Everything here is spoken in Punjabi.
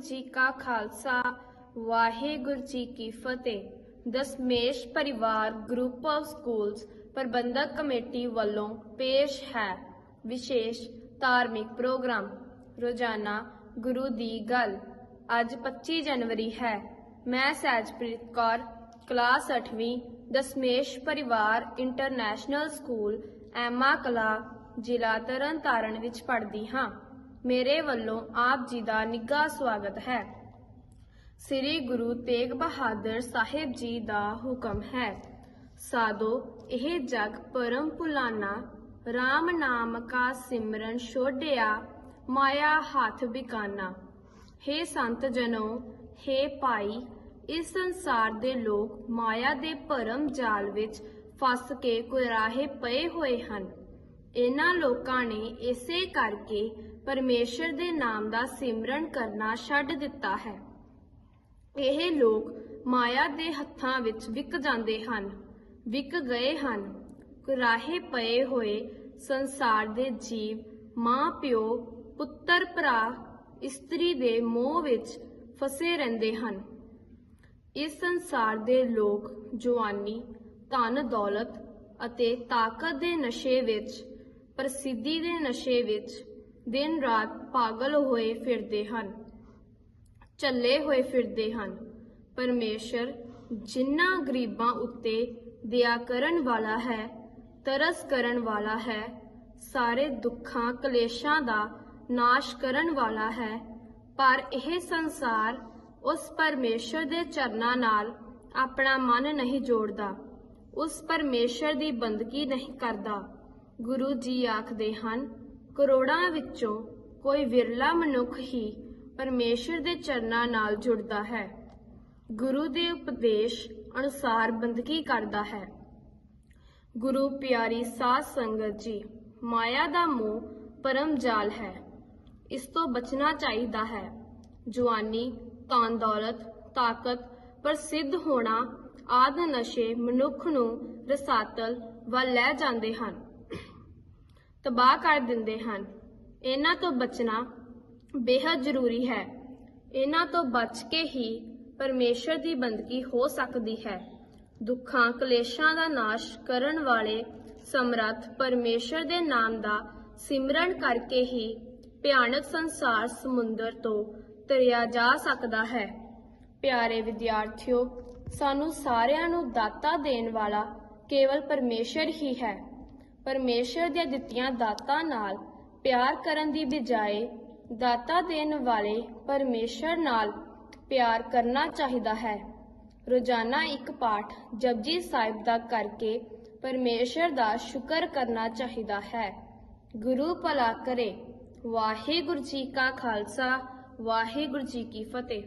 ਜੀ ਕਾ ਖਾਲਸਾ, ਵਾਹਿਗੁਰੂ ਜੀ ਕੀ ਫਤਿਹ। Dashmesh Parivar group of schools Parbandhak committee ਵੱਲੋਂ ਪੇਸ਼ ਹੈ ਵਿਸ਼ੇਸ਼ ਧਾਰਮਿਕ ਪ੍ਰੋਗਰਾਮ। ਰੋਜ਼ਾਨਾ ਗੁਰੂ ਦੀ ਗੱਲ। ਅੱਜ 25 ਜਨਵਰੀ ਹੈ। ਮੈਂ ਸਹਿਜਪ੍ਰੀਤ ਕੌਰ, ਕਲਾਸ 8ਵੀਂ Dasmesh Parivar international school Emma ਕਲਾ, ਜ਼ਿਲ੍ਹਾ ਤਰਨਤਾਰਨ ਵਿੱਚ ਪੜ੍ਹਦੀ ਹਾਂ। ਮੇਰੇ ਵੱਲੋਂ ਆਪ ਜੀ ਦਾ ਨਿੱਘਾ ਸਵਾਗਤ ਹੈ। ਸ੍ਰੀ ਗੁਰੂ ਤੇਗ ਬਹਾਦਰ ਸਾਹਿਬ ਜੀ ਦਾ ਹੁਕਮ ਹੈ। ਸਾਧੋ, ਇਹ ਜਗ ਪਰਮ ਭੁਲਾਨਾ RAM ਨਾਮ ਕਾ ਸਿਮਰਨ ਛੋੜਿਆ ਮਾਇਆ ਹੱਥ ਬਿਕਾਨਾ। ਹੇ ਸੰਤ ਜਨੋ, ਹੇ ਭਾਈ, ਇਸ ਸੰਸਾਰ ਦੇ ਲੋਕ ਮਾਇਆ ਦੇ ਭਰਮ ਜਾਲ ਵਿੱਚ ਫਸ ਕੇ ਕੁਰਾਹੇ ਪਏ ਹੋਏ ਹਨ। ਇਹਨਾਂ ਲੋਕਾਂ ਨੇ ਇਸੇ ਕਰਕੇ ਪਰਮੇਸ਼ਰ ਦੇ ਨਾਮ ਦਾ ਸਿਮਰਨ ਕਰਨਾ ਛੱਡ ਦਿੱਤਾ ਹੈ। ਇਹ ਲੋਕ ਮਾਇਆ ਦੇ ਹੱਥਾਂ ਵਿੱਚ ਵਿਕ ਜਾਂਦੇ ਹਨ, ਵਿਕ ਗਏ ਹਨ। ਕੁਰਾਹੇ ਪਏ ਹੋਏ ਸੰਸਾਰ ਦੇ ਜੀਵ, ਮਾਂ, ਪਿਓ, ਪੁੱਤਰ, ਭਰਾ, ਇਸਤਰੀ ਦੇ ਮੋਹ ਵਿੱਚ ਫਸੇ ਰਹਿੰਦੇ ਹਨ। ਇਸ ਸੰਸਾਰ ਦੇ ਲੋਕ ਜਵਾਨੀ, ਧਨ, ਦੌਲਤ ਅਤੇ ਤਾਕਤ ਦੇ ਨਸ਼ੇ ਵਿੱਚ ਪ੍ਰਸਿੱਧੀ ਦੇ ਨਸ਼ੇ ਵਿੱਚ ਦਿਨ ਰਾਤ ਪਾਗਲ ਹੋਏ ਫਿਰਦੇ ਹਨ ਚੱਲੇ ਹੋਏ ਫਿਰਦੇ ਹਨ। ਪਰਮੇਸ਼ਰ ਜਿਨ੍ਹਾਂ ਗਰੀਬਾਂ ਉੱਤੇ ਦਇਆ ਕਰਨ ਵਾਲਾ ਹੈ, ਤਰਸ ਕਰਨ ਵਾਲਾ ਹੈ, ਸਾਰੇ ਦੁੱਖਾਂ ਕਲੇਸ਼ਾਂ ਦਾ ਨਾਸ਼ ਕਰਨ ਵਾਲਾ ਹੈ, ਪਰ ਇਹ ਸੰਸਾਰ ਉਸ ਪਰਮੇਸ਼ਰ ਦੇ ਚਰਨਾਂ ਨਾਲ ਆਪਣਾ ਮਨ ਨਹੀਂ ਜੋੜਦਾ, ਉਸ ਪਰਮੇਸ਼ਰ ਦੀ ਬੰਦਗੀ ਨਹੀਂ ਕਰਦਾ। ਗੁਰੂ ਜੀ ਆਖਦੇ ਹਨ, ਕਰੋੜਾਂ ਵਿੱਚੋਂ ਕੋਈ ਵਿਰਲਾ ਮਨੁੱਖ ਹੀ ਪਰਮੇਸ਼ਰ ਦੇ ਚਰਨਾਂ ਨਾਲ ਜੁੜਦਾ ਹੈ। ਗੁਰੂ ਦੇ ਉਪਦੇਸ਼ ਅਨੁਸਾਰ ਬੰਦਗੀ ਕਰਦਾ ਹੈ। ਗੁਰੂ ਪਿਆਰੀ ਸਾਧ ਸੰਗਤ ਜੀ, ਮਾਇਆ ਦਾ ਮੋਹ ਪਰਮ ਜਾਲ ਹੈ। ਇਸ ਤੋਂ ਬਚਣਾ ਚਾਹੀਦਾ ਹੈ। ਜਵਾਨੀ, ਧਨ ਦੌਲਤ, ਤਾਕਤ, ਪ੍ਰਸਿੱਧ ਹੋਣਾ ਆਦਿ ਨਸ਼ੇ ਮਨੁੱਖ ਨੂੰ ਰਸਾਤਲ ਵੱਲ ਲੈ ਜਾਂਦੇ ਹਨ। ਤਬਾਹ ਕਰ ਦਿੰਦੇ ਹਨ। ਇਹਨਾਂ ਤੋਂ ਬਚਣਾ ਬੇहद ਜ਼ਰੂਰੀ ਹੈ। ਇਹਨਾਂ ਤੋਂ ਬਚ ਕੇ ਹੀ ਪਰਮੇਸ਼ਰ ਦੀ ਬੰਦਗੀ ਹੋ ਸਕਦੀ ਹੈ। ਦੁੱਖਾਂ, ਕਲੇਸ਼ਾਂ ਦਾ ਨਾਸ਼ ਕਰਨ ਵਾਲੇ ਸਮਰੱਥ ਪਰਮੇਸ਼ਰ ਦੇ ਨਾਮ ਦਾ ਸਿਮਰਨ ਕਰਕੇ ਹੀ ਭਿਆਨਕ ਸੰਸਾਰ ਸਮੁੰਦਰ ਤੋਂ ਤਰਿਆ ਜਾ ਸਕਦਾ ਹੈ। ਪਿਆਰੇ ਵਿਦਿਆਰਥੀਓ, ਸਾਨੂੰ ਸਾਰਿਆਂ ਨੂੰ ਦਾਤਾ ਦੇਣ ਵਾਲਾ ਕੇਵਲ ਪਰਮੇਸ਼ਰ ਹੀ ਹੈ। ਪਰਮੇਸ਼ਰ ਦੀਆਂ ਦਿੱਤੀਆਂ ਦਾਤਾਂ ਨਾਲ ਪਿਆਰ ਕਰਨ ਦੀ ਬਜਾਏ ਦਾਤਾ ਦੇਣ ਵਾਲੇ ਪਰਮੇਸ਼ਰ ਨਾਲ ਪਿਆਰ ਕਰਨਾ ਚਾਹੀਦਾ ਹੈ। ਰੋਜ਼ਾਨਾ ਇੱਕ ਪਾਠ ਜਪਜੀ ਸਾਹਿਬ ਦਾ ਕਰਕੇ ਪਰਮੇਸ਼ਰ ਦਾ ਸ਼ੁਕਰ ਕਰਨਾ ਚਾਹੀਦਾ ਹੈ। ਗੁਰੂ ਭਲਾ ਕਰੇ। ਵਾਹਿਗੁਰੂ ਜੀ ਕਾ ਖਾਲਸਾ, ਵਾਹਿਗੁਰੂ ਜੀ ਕੀ ਫਤਿਹ।